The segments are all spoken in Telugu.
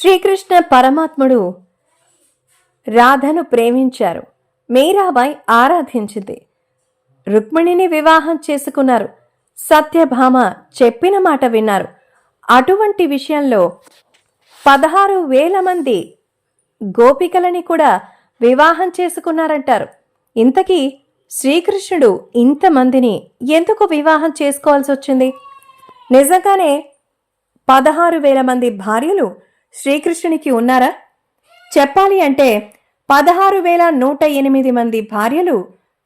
శ్రీకృష్ణ పరమాత్ముడు రాధను ప్రేమించారు. మీరాబాయి ఆరాధించింది. రుక్మిణిని వివాహం చేసుకున్నారు. సత్యభామ చెప్పిన మాట విన్నారు. అటువంటి విషయంలో పదహారు వేల మంది గోపికలని కూడా వివాహం చేసుకున్నారంటారు. ఇంతకీ శ్రీకృష్ణుడు ఇంతమందిని ఎందుకు వివాహం చేసుకోవాల్సి వచ్చింది? నిజంగానే పదహారు వేల మంది భార్యలు శ్రీకృష్ణునికి ఉన్నారా? చెప్పాలి అంటే పదహారు వేల నూట ఎనిమిది మంది భార్యలు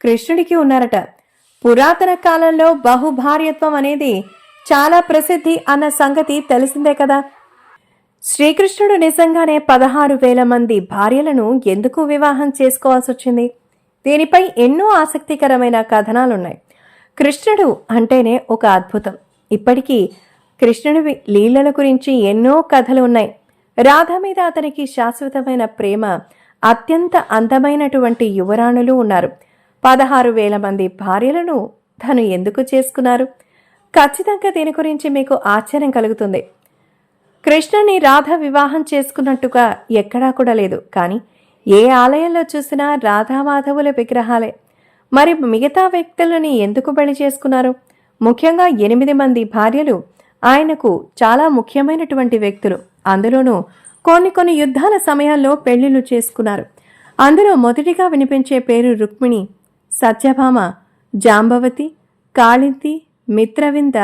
కృష్ణుడికి ఉన్నారట. పురాతన కాలంలో బహుభార్యత్వం అనేది చాలా ప్రసిద్ధి అన్న సంగతి తెలిసిందే కదా. శ్రీకృష్ణుడు నిజంగానే పదహారు వేల మంది భార్యలను ఎందుకు వివాహం చేసుకోవాల్సి వచ్చింది? దీనిపై ఎన్నో ఆసక్తికరమైన కథనాలున్నాయి. కృష్ణుడు అంటేనే ఒక అద్భుతం. ఇప్పటికీ కృష్ణుడి లీలల గురించి ఎన్నో కథలు ఉన్నాయి. రాధ మీద అతనికి శాశ్వతమైన ప్రేమ అత్యంత అందమైనటువంటి యువరాణులు ఉన్నారు. పదహారు వేల మంది భార్యలను తను ఎందుకు చేసుకున్నారు? ఖచ్చితంగా దీని గురించి మీకు ఆశ్చర్యం కలుగుతుంది. కృష్ణని రాధ వివాహం చేసుకున్నట్టుగా ఎక్కడా కూడా లేదు. కానీ ఏ ఆలయంలో చూసినా రాధామాధవుల విగ్రహాలే. మరి మిగతా వ్యక్తులని ఎందుకు పెళ్ళి చేసుకున్నారు? ముఖ్యంగా ఎనిమిది మంది భార్యలు ఆయనకు చాలా ముఖ్యమైనటువంటి వ్యక్తులు. అందులోనూ కొన్ని కొన్ని యుద్ధాల సమయాల్లో పెళ్ళిళ్ళు చేసుకున్నారు. అందులో మొదటిగా వినిపించే పేరు రుక్మిణి సత్యభామ జాంబవతి కాళింతి మిత్రవింద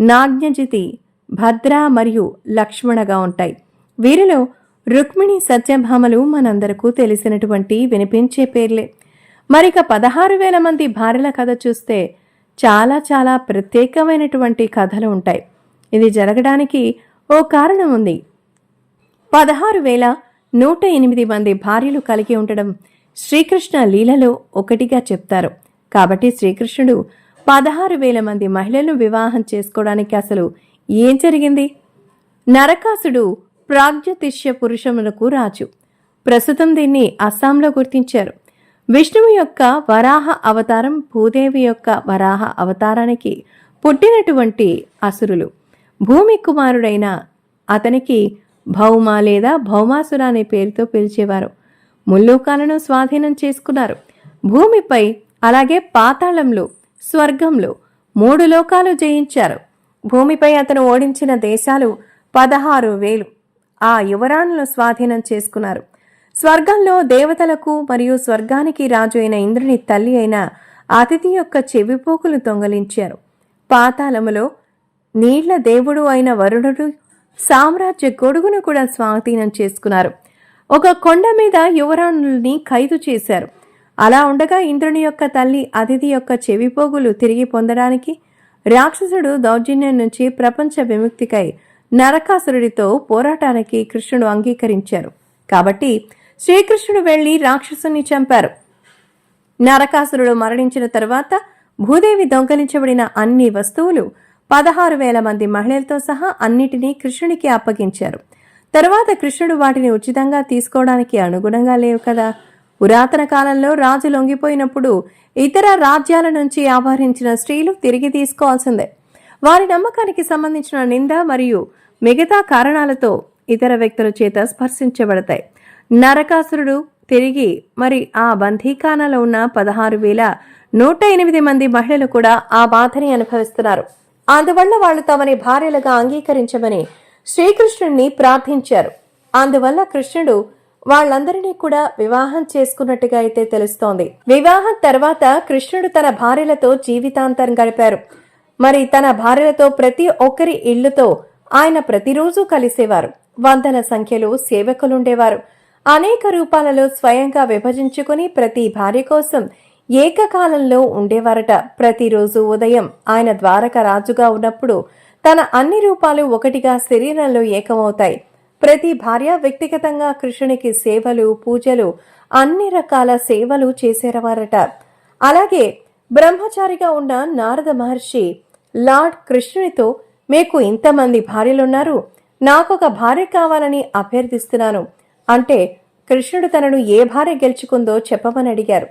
నాగ్యజితి భద్ర మరియు లక్ష్మణగా ఉంటాయి. వీరిలో రుక్మిణి సత్యభామలు మనందరకు తెలిసినటువంటి వినిపించే పేర్లే. మరిక పదహారు వేల మంది భార్యల కథ చూస్తే చాలా చాలా ప్రత్యేకమైనటువంటి కథలు ఉంటాయి. ఇది జరగడానికి ఓ కారణం ఉంది. పదహారు వేల నూట ఎనిమిది మంది భార్యలు కలిగి ఉండడం శ్రీకృష్ణ లీలలో ఒకటిగా చెప్తారు. కాబట్టి శ్రీకృష్ణుడు పదహారు వేల మంది మహిళలను వివాహం చేసుకోవడానికి అసలు ఏం జరిగింది? నరకాసుడు ప్రాగ్జ్యోతిష్య పురుషములకు రాజు. ప్రస్తుతం దీన్ని అస్సాంలో గుర్తించారు. విష్ణువు యొక్క వరాహ అవతారం భూదేవి యొక్క వరాహ అవతారానికి పుట్టినటువంటి అసురులు. భూమి కుమారుడైన అతనికి భౌమ లేదా భౌమాసుర అనే పేరుతో పిలిచేవారు. ముల్లోకాలను స్వాధీనం చేసుకున్నారు. భూమిపై అలాగే పాతాళంలో స్వర్గంలో మూడు లోకాలు జయించారు. భూమిపై అతను ఓడించిన దేశాలు పదహారు వేలు. ఆ యువరాణులను స్వాధీనం చేసుకున్నారు. స్వర్గంలో దేవతలకు మరియు స్వర్గానికి రాజు అయిన ఇంద్రుని తల్లి అయిన అతిథి యొక్క చెవిపోకులు దొంగలించారు. పాతాళములో నీళ్ళ దేవుడు అయిన వరుణుడు సామ్రాజ్య గొడుగును కూడా స్వాధీనం చేసుకున్నారు. ఒక కొండ మీద యువరాణుల్ని ఖైదు చేశారు. అలా ఉండగా ఇంద్రుని యొక్క తల్లి అతిథి యొక్క చెవిపోగులు తిరిగి పొందడానికి రాక్షసుడు దౌర్జన్యం నుంచి ప్రపంచ విముక్తికై నరకాసురుడితో పోరాటానికి కృష్ణుడు అంగీకరించారు. కాబట్టి శ్రీకృష్ణుడు వెళ్ళి రాక్షసుని చంపారు. నరకాసురుడు మరణించిన తర్వాత భూదేవి దొంగలించబడిన అన్ని వస్తువులు పదహారు వేల మంది మహిళలతో సహా అన్నిటినీ కృష్ణునికి అప్పగించారు. తరువాత కృష్ణుడు వాటిని ఉచితంగా తీసుకోవడానికి అనుగుణంగా లేవు కదా. పురాతన కాలంలో రాజు లొంగిపోయినప్పుడు ఇతర రాజ్యాల నుంచి ఆవహరించిన స్త్రీలు తిరిగి తీసుకోవాల్సిందే. వారి నమ్మకానికి సంబంధించిన నింద మరియు మిగతా కారణాలతో ఇతర వ్యక్తుల చేత స్పర్శించబడతాయి. నరకాసురుడు తిరిగి మరి ఆ బంధీఖానాలో ఉన్న పదహారు వేల నూట ఎనిమిది మంది మహిళలు కూడా ఆ బాధని అనుభవిస్తున్నారు. అందువల్ల వాళ్ళు తమని భార్యలుగా అంగీకరించమని శ్రీకృష్ణుణ్ణి ప్రార్థించారు. అందువల్ల కృష్ణుడు వాళ్ళందరినీ కూడా వివాహం చేసుకున్నట్టుగా అయితే తెలుస్తోంది. వివాహం తర్వాత కృష్ణుడు తన భార్యలతో జీవితాంతం గడిపారు. మరి తన భార్యలతో ప్రతి ఒక్కరి ఇల్లుతో ఆయన ప్రతిరోజు కలిసేవారు. వందల సంఖ్యలో సేవకులుండేవారు. అనేక రూపాలలో స్వయంగా విభజించుకుని ప్రతి భార్య కోసం ఏకకాలంలో ఉండేవారట. ప్రతిరోజు ఉదయం ఆయన ద్వారక రాజుగా ఉన్నప్పుడు తన అన్ని రూపాలు ఒకటిగా శరీరంలో ఏకమవుతాయి. ప్రతి భార్య వ్యక్తిగతంగా కృష్ణునికి సేవలు పూజలు అన్ని రకాల సేవలు చేసేవారట. అలాగే బ్రహ్మచారిగా ఉన్న నారద మహర్షి లార్డ్ కృష్ణునితో మీకు ఇంతమంది భార్యలున్నారు. నాకొక భార్య కావాలని అభ్యర్థిస్తున్నాను. అంటే కృష్ణుడు తనను ఏ భార్య గెలుచుకుందో చెప్పమని అడిగారు.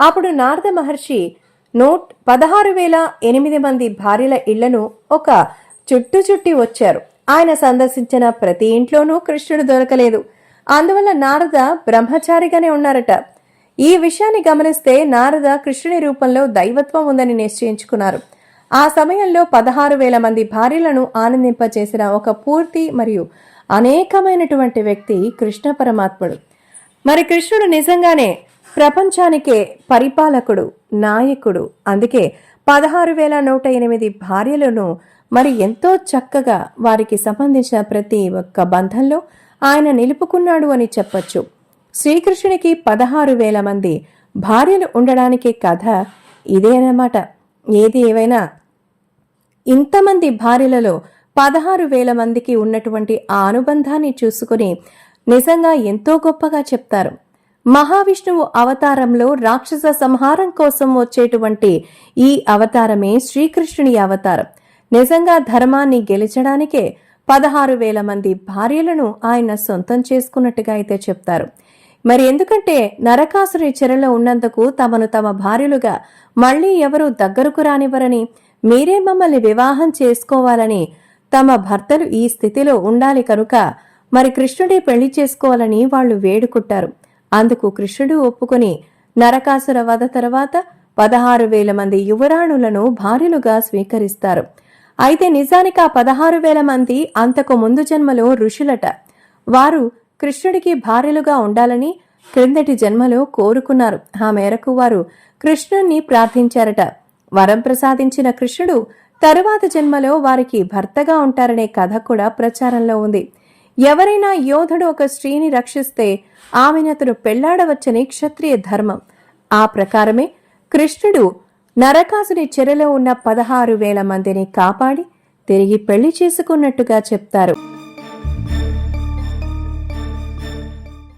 అప్పుడు నారద మహర్షి నూట్ పదహారు వేల ఎనిమిది మంది భార్యల ఇళ్ళను ఒక చుట్టు చుట్టి వచ్చారు. ఆయన సందర్శించిన ప్రతి ఇంట్లోనూ కృష్ణుడు దొరకలేదు. అందువల్ల నారద బ్రహ్మచారిగానే ఉన్నారట. ఈ విషయాన్ని గమనిస్తే నారద కృష్ణుని రూపంలో దైవత్వం ఉందని నిశ్చయించుకున్నారు. ఆ సమయంలో పదహారు వేల మంది భార్యలను ఆనందింపచేసిన ఒక పూర్తి మరియు అనేకమైనటువంటి వ్యక్తి కృష్ణ పరమాత్ముడు. మరి కృష్ణుడు నిజంగానే ప్రపంచానికే పరిపాలకుడు నాయకుడు. అందుకే పదహారు వేల నూట ఎనిమిది భార్యలను మరి ఎంతో చక్కగా వారికి సంబంధించిన ప్రతి ఒక్క బంధంలో ఆయన నిలుపుకున్నాడు అని చెప్పొచ్చు. శ్రీకృష్ణునికి పదహారు వేల మంది భార్యలు ఉండడానికి కథ ఇదేనమాట ఏది ఏవైనా ఇంతమంది భార్యలలో పదహారు వేల మందికి ఉన్నటువంటి ఆ అనుబంధాన్ని చూసుకుని నిజంగా ఎంతో గొప్పగా చెప్తారు. మహావిష్ణువు అవతారంలో రాక్షస సంహారం కోసం వచ్చేటువంటి ఈ అవతారమే శ్రీకృష్ణుని అవతారం. నిజంగా ధర్మాన్ని గెలిచడానికే పదహారు వేల మంది భార్యలను ఆయన సొంతం చేసుకున్నట్టుగా అయితే చెప్తారు. మరి ఎందుకంటే నరకాసురి చెరలో ఉన్నందుకు తమను తమ భార్యలుగా మళ్ళీ ఎవరూ దగ్గరకు రానివ్వరని మీరే మమ్మల్ని వివాహం చేసుకోవాలని తమ భర్తలు ఈ స్థితిలో ఉండాలి కనుక మరి కృష్ణుడే పెళ్ళి చేసుకోవాలని వాళ్ళు వేడుకుంటారు. అందుకు కృష్ణుడు ఒప్పుకొని నరకాసుర వధ తర్వాత పదహారు వేల మంది యువరాణులను భార్యలుగా స్వీకరిస్తారు. అయితే నిజానికి ఆ పదహారు వేల మంది అంతకు ముందు జన్మలో ఋషులట. వారు కృష్ణుడికి భార్యలుగా ఉండాలని క్రిందటి జన్మలో కోరుకున్నారు. ఆ మేరకు వారు కృష్ణుణ్ణి ప్రార్థించారట. వరం ప్రసాదించిన కృష్ణుడు తరువాత జన్మలో వారికి భర్తగా ఉంటారనే కథ కూడా ప్రచారంలో ఉంది. ఎవరైనా యోధుడు ఒక స్త్రీని రక్షిస్తే ఆమెను అతను పెళ్ళాడవచ్చని క్షత్రియ ధర్మం. ఆ ప్రకారమే కృష్ణుడు నరకాసుని చెరలో ఉన్న పదహారు వేల మందిని కాపాడి తిరిగి పెళ్ళి చేసుకున్నట్టుగా చెప్తారు.